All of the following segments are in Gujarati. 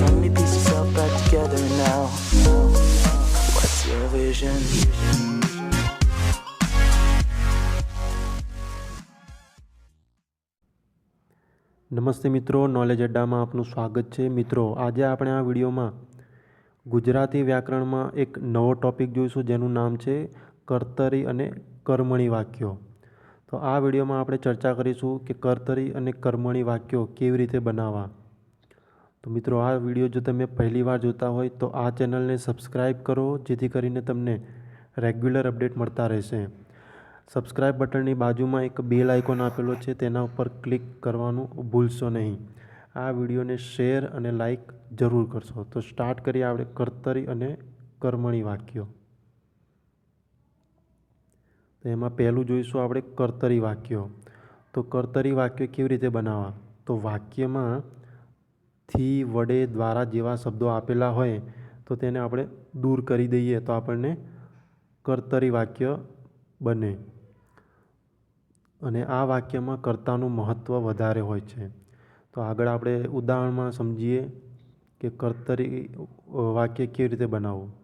Let me piece yourself back together now. What's your vision? નમસ્તે મિત્રો નોલેજ અડ્ડામાં આપનું સ્વાગત છે મિત્રો, આજે આપણે આ વિડીયોમાં ગુજરાતી વ્યાકરણમાં એક નવો ટૉપિક જોઈશું, જેનું નામ છે કર્તરી અને કર્મણી વાક્યો તો આ વિડીયોમાં આપણે ચર્ચા કરીશું કે કર્તરી અને કર્મણી વાક્યો કેવી રીતે બનાવવા તો મિત્રો, આ વીડિયો જો તમે પહેલીવાર જોતા હોય તો આ ચેનલને સબસ્ક્રાઈબ કરો, જેથી કરીને તમને રેગ્યુલર અપડેટ મળતા રહેશે. સબસ્ક્રાઇબ બટનની બાજુમાં એક બેલ આઇકોન આપેલો છે, તેના ઉપર ક્લિક કરવાનું ભૂલશો નહીં. આ વિડીયોને શેર અને લાઈક જરૂર કરશો. તો સ્ટાર્ટ કરીએ આપણે કર્તરી અને કર્મણી વાક્યો. તો એમાં પહેલું જોઈશું આપણે કર્તરી વાક્યો. તો કર્તરી વાક્યો કેવી રીતે બનાવવા? તો વાક્યમાં થી વડે દ્વારા જેવા શબ્દો આપેલા હોય, તો તેને આપણે દૂર કરી દઈએ તો આપણને કર્તરી વાક્ય બને. અને આ વાક્યમાં કર્તાનું મહત્ત્વ વધારે હોય છે. તો આગળ આપણે ઉદાહરણમાં સમજીએ કે કર્તરી વાક્ય કેવી રીતે બનાવવું.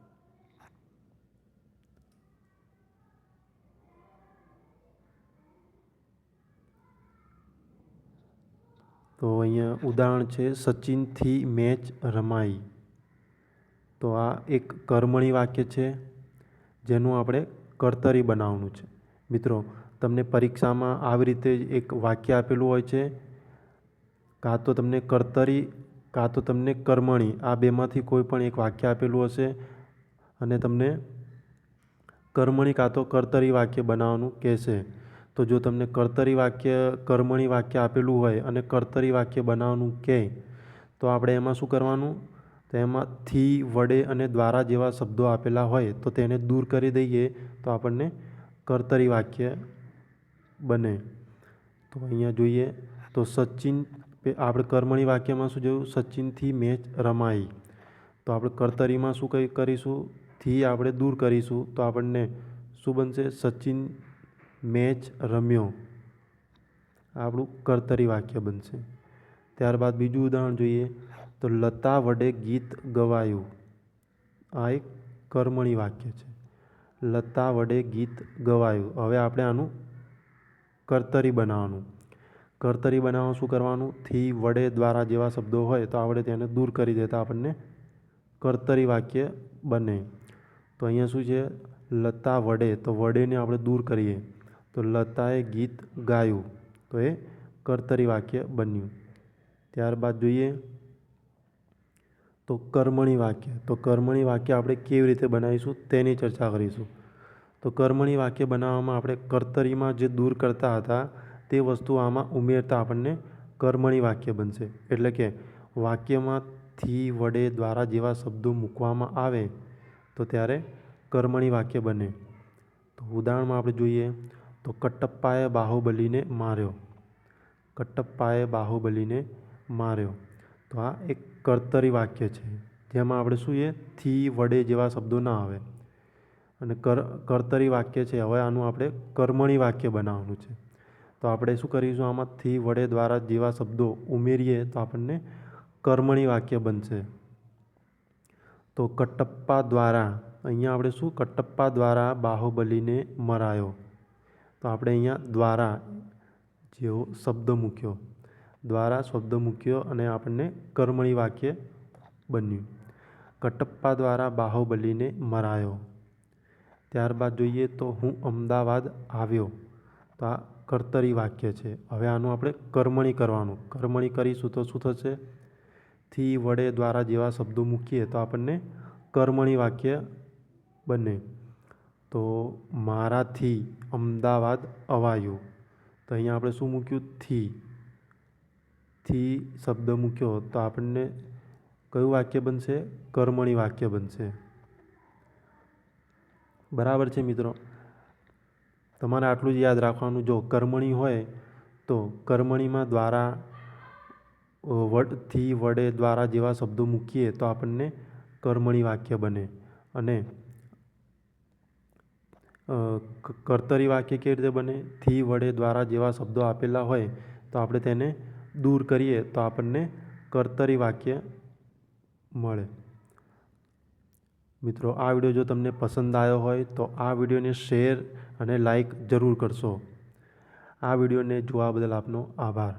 તો અહીંયા ઉદાહરણ છે, સચિનથી મેચ રમાઈ. તો આ એક કર્મણી વાક્ય છે, જેનું આપણે કર્તરી બનાવવાનું છે. મિત્રો, તમને પરીક્ષામાં આવી રીતે એક વાક્ય આપેલું હોય છે, કાં તો તમને કર્તરી, કાં તો તમને કર્મણી, આ બેમાંથી કોઈ પણ એક વાક્ય આપેલું હશે અને તમને કર્મણી કાં તો કર્તરી વાક્ય બનાવવાનું કહેશે. તો જો તમને કર્તરી વાક્ય, કર્મણી વાક્ય આપેલું હોય અને કર્તરી વાક્ય બનાવવાનું કહે, તો આપણે એમાં શું કરવાનું? તો એમાં થી, વડે અને દ્વારા જેવા શબ્દો આપેલા હોય તો તેને દૂર કરી દઈએ તો આપણને કર્તરી વાક્ય બને. તો અહીંયા જોઈએ, તો સચિન આપણે કર્મણી વાક્યમાં શું જોયું? સચિનથી મેચ રમાઈ. તો આપણે કર્તરીમાં શું કંઈ કરીશું? થી આપણે દૂર કરીશું તો આપણને શું બનશે? સચિન મેચ રમ્યો. આપણું કર્તરી વાક્ય બનશે. ત્યારબાદ બીજું ઉદાહરણ જોઈએ તો લતા વડે ગીત ગવાયું. આ એક કર્મણી વાક્ય છે. લતા વડે ગીત ગવાયું. હવે આપણે આનું કર્તરી બનાવવાનું. કર્તરી બનાવવાનું શું કરવાનું? થી વડે દ્વારા જેવા શબ્દો હોય તો આપણે તેને દૂર કરી દેતા આપણને કર્તરી વાક્ય બને. તો અહીંયા શું છે? લતા વડે. તો વડેને આપણે દૂર કરીએ. તો લતાએ ગીત ગાયું. તો એ કર્તરી વાક્ય બન્યું. ત્યારબાદ જોઈએ. તો કર્મણી વાક્ય. તો કર્મણી વાક્ય આપણે કેવી રીતે બનાવીશું તેની ચર્ચા કરીશું. તો કર્મણી વાક્ય બનાવવામાં આપણે કર્તરીમાં જે દૂર કરતા હતા તે વસ્તુ આમાં ઉમેરતા આપણને કર્મણી વાક્ય બનશે. એટલે કે વાક્યમાં થી વડે દ્વારા જેવા શબ્દો મૂકવામાં આવે તો ત્યારે કર્મણી વાક્ય બને. તો ઉદાહરણમાં આપણે જોઈએ. તો કટપ્પાએ બાહુબલીને માર્યો. કટપ્પાએ બાહુબલીને માર્યો. તો આ એક કર્તરી વાક્ય છે. જેમાં આપણે શું એ? થી વડે જેવા શબ્દો ના આવે. અને કર, કર્તરી વાક્ય છે. હવે આનું આપણે કર્મણી વાક્ય બનાવવાનું છે. તો આપણે શું કરીશું? આમાં થી વડે દ્વારા જેવા શબ્દો ઉમેરીએ તો આપણને કર્મણી વાક્ય બનશે. તો કટપ્પા દ્વારા, અહીંયા આપણે શું? કટપ્પા દ્વારા બાહુબલીને મરાયો. તો આપણે અહીંયા દ્વારા જેવો શબ્દ મૂક્યો. દ્વારા શબ્દ મૂક્યો અને આપણને કર્મણી વાક્ય બન્યું. કટપ્પા દ્વારા બાહુબલીને મરાયો. ત્યારબાદ જોઈએ તો હું અમદાવાદ આવ્યો. તો આ કર્તરી વાક્ય છે. હવે આનું આપણે કર્મણી કરવાનું. કર્મણી કરીશું તો શું થશે? થી વડે દ્વારા જેવા શબ્દો મૂકીએ તો આપણને કર્મણી વાક્ય બને. તો મારાથી અમદાવાદ અવાયું. તો અહીંયા આપણે શું મૂક્યું? થી. થી શબ્દ મૂક્યો તો આપણને કયું વાક્ય બનશે? કર્મણી વાક્ય બનશે. બરાબર છે મિત્રો? તમારે આટલું જ યાદ રાખવાનું. જો કર્મણી હોય તો કર્મણીમાં દ્વારા વડથી વડે દ્વારા જેવા શબ્દો મૂકીએ તો આપણને કર્મણી વાક્ય બને. અને કર્તરી વાક્ય કેવી રીતે બને? થી વડે દ્વારા જેવા શબ્દો આપેલા હોય, તો આપણે તેને દૂર કરીએ તો આપણને કર્તરી વાક્ય મળે. મિત્રો, આ વીડિયો જો તમને પસંદ આવ્યો હોય, તો આ વિડીયોને શેર અને લાઈક જરૂર કરશો. આ વિડીયોને જોવા બદલ આપનો આભાર.